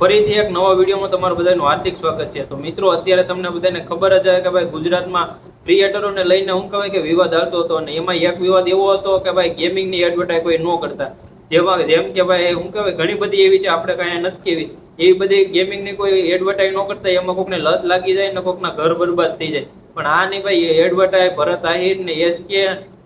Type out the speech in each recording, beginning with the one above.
ફરીથી એક નવા વિડીયોમાં તમારું બધાનું હાર્દિક સ્વાગત છે. તો મિત્રો, અત્યારે તમને બધાને ખબર જ કે ભાઈ ગુજરાતમાં ક્રિએટરોને લઈને હું કહેવાય કે વિવાદ હાલતો હતો અને એમાં એક વિવાદ એવો હતો કે ભાઈ ગેમિંગની એડવર્ટાઈઝ કોઈ ન કરતા. જેમાં જેમ કે ભાઈ હું કહેવાય ઘણી બધી એવી છે, આપણે કાંઈ નથી કેવી. એવી બધી ગેમિંગની કોઈ એડવર્ટાઈઝ ન કરતા, એમાં કોકને લત લાગી જાય ને કોકના ઘર બરબાદ થઈ જાય. પણ આ નહીં ભાઈ એડવર્ટાઈઝ ભરત આહિર ને એસકે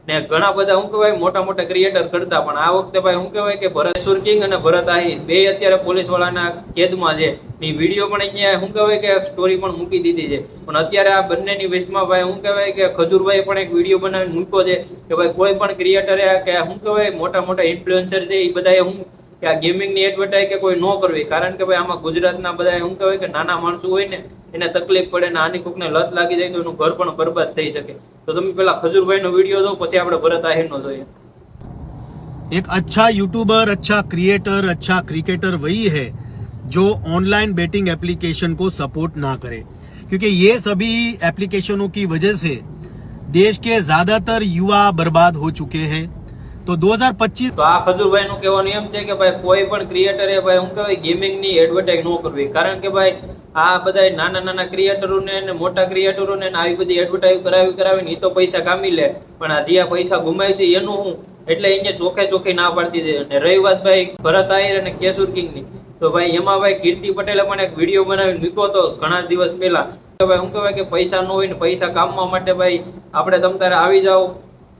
ને ઘણા બધા શું કહેવાય મોટા મોટા ક્રિએટર કરતા, પણ આ વખતે ભાઈ શું કહેવાય કે ભરત સુરકિંગ અને ભરત આહિર, બે અત્યારે પોલીસ વાળાના કેદમાં છે. એ વીડિયો પણ અહીંયા શું કહેવાય કે સ્ટોરી પણ મૂકી દીધી છે. પણ અત્યારે આ બંનેની વેચમાં ભાઈ શું કહેવાય કે ખજુરભાઈ પણ એક વીડિયો બનાવીને મૂક્યો છે કે ભાઈ કોઈ પણ ક્રિએટરે કે શું કહેવાય મોટા મોટા ઇન્ફ્લુએન્સર છે એ બધાએ હું કે આ ગેમિંગની એડવર્ટાઈઝ કે કોઈ ન કરવી કારણ કે ભાઈ આમાં ગુજરાતના બધા હું કહેવાય કે નાના માણસો હોય ને એને તકલીફ પડે ને આની કોકને લત લાગી જાય તો એનું ઘર પણ બરબાદ થઈ શકે તો તમે પેલા ખજૂરભાઈનો વિડીયો જો પછી આપણે ભરત આહિરનો જોઈએ एक अच्छा यूट्यूबर अच्छा क्रिएटर अच्छा क्रिकेटर वही है जो ऑनलाइन बेटिंग एप्लीकेशन को सपोर्ट ना करे क्योंकि ये सभी एप्लीकेशनों की वजह से देश के ज्यादातर युवा बर्बाद हो चुके हैं तो 2025 તો આ ખજુરભાઈ નું કહેવાનું એમ છે કે ભાઈ કોઈ પણ ક્રિએટરે ભાઈ, હું કહેવાય ગેમિંગની એડવર્ટાઇઝ ન કરવી. કારણ કે ભાઈ, આ બધા નાના નાના ક્રિએટરોને ને મોટા ક્રિએટરોને ને આવી બધી એડવર્ટાઇઝ કરાવી કરાવીને એ તો પૈસા કામી લે. પણ આ આ પૈસા ગુમાય છે એનું હું, એટલે અહીંયા ચોખે ચોખ્ખી ના પાડતી દે અને રહી વાત ભાઈ ભરત આહિર અને કેશુર કિંગની. તો ભાઈ, એમાં ભાઈ કીર્તિ પટેલે પણ એક વીડિયો બનાવી મૂક્યો હતો ઘણા દિવસ પહેલા. કે ભાઈ, હું કહેવાય કે પૈસા ન હોય ને પૈસા કામવા માટે ભાઈ, આપણે તમ તારે આવી જાઓ.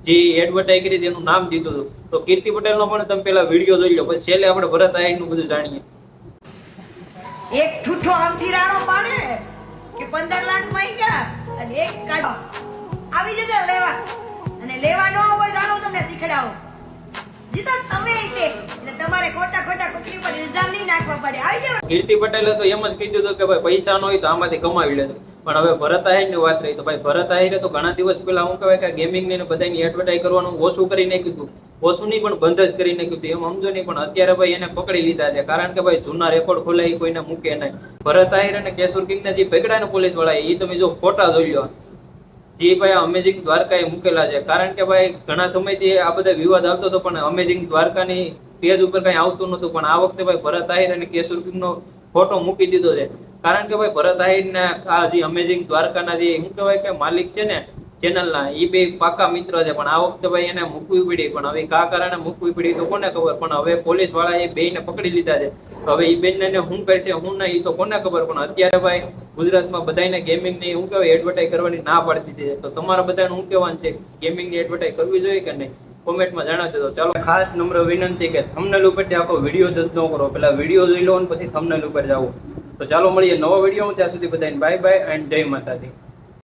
જે એડવર્ટાઈઝ કરી તેનું નામ દીધું હતું. તો કીર્તિ પટેલનો પણ તમે પેલા વીડિયો જોઈ લો પછી છેલ્લે આપણે ભરત આહિરનું બધું જાણીએ. એક ઠૂઠો આમથી રાણો પાડે કે પંદર લાખ માંગ્યા અને એક કાઢો. આવી જજો લેવા. અને લેવા ન હોય તો આનો તમને શીખડાવો. જીતા તમે એટલે તમારે ખોટા ખોટા કોકરી પર ઇલ્ઝામ નહીં નાખવા પડે. આવી જાવ કીર્તિ પટેલે તો એમ જ કીધું હતું કે ભાઈ પૈસા ન હોય તો આમાંથી કમાવી લેજો. પણ હવે ભરત આહિરની વાત રહી તો ભાઈ ભરત આહિરે તો ઘણા દિવસ પહેલા હું કહેવાય કે ગેમિંગ ને બધાની એડવર્ટાઈઝ કરવાનું ઓછું કરી નાખ્યું ઓછું નહીં પણ બંધ જ કરી નાખ્યું હતું. એમ સમજો નહીં, પણ અત્યારે ભાઈ એને પકડી લીધા છે. કારણ કે ભાઈ જૂના રેકોર્ડ ખોલાય એ કોઈને મૂકે નહીં. ભરત આહિર અને કેશુર કિંગને જે પકડ્યા ને પોલીસવાળા એ તમે જો ફોટા જોઈ લો. જે ભાઈ અમેઝિંગ દ્વારકાએ મૂકેલા છે. કારણ કે ભાઈ ઘણા સમયથી આ બધા વિવાદ આવતો હતો, પણ અમેઝિંગ દ્વારકાની પેજ ઉપર કઈ આવતું નતું પણ આ વખતે ભાઈ ભરત આહિર અને કેશુર કિંગનો ફોટો મૂકી દીધો છે. કારણ કે ભાઈ ભરત આહિરના આ જે અમેઝિંગ દ્વારકાના જે શું કહેવાય કે માલિક છે ને ચેનલના એ બે પાકા મિત્ર છે. પણ આ વખતે ભાઈ એને મૂકવી પડી. પણ હવે કા કારણે મૂકવી પડી તો કોને ખબર? પણ હવે પોલીસવાળા એ બેને પકડી લીધા છે. હવે એ બેનને શું કરશે, શું નહીં તો કોને ખબર? પણ અત્યારે ભાઈ ગુજરાતમાં બધાને ગેમિંગની શું કહેવાય એડવર્ટાઈઝ કરવાની ના પાડતી છે તો તમારા બધાને શું કહેવાનું છે? ગેમિંગની એડવર્ટાઈઝ કરવી જોઈએ કે નહીં? કોમેન્ટમાં જણાવજો તો. ચાલો, ખાસ નમ્ર વિનંતી કે થંબનેલ ઉપર આખો વીડિયો જ ન કરો. પેલા વીડિયો જોઈ લો અને પછી થંબનેલ ઉપર જાઓ. તો ચાલો મળીએ નવા વીડિયો ત્યાં સુધી બધાને બાય બાય એન્ડ જય માતાજી.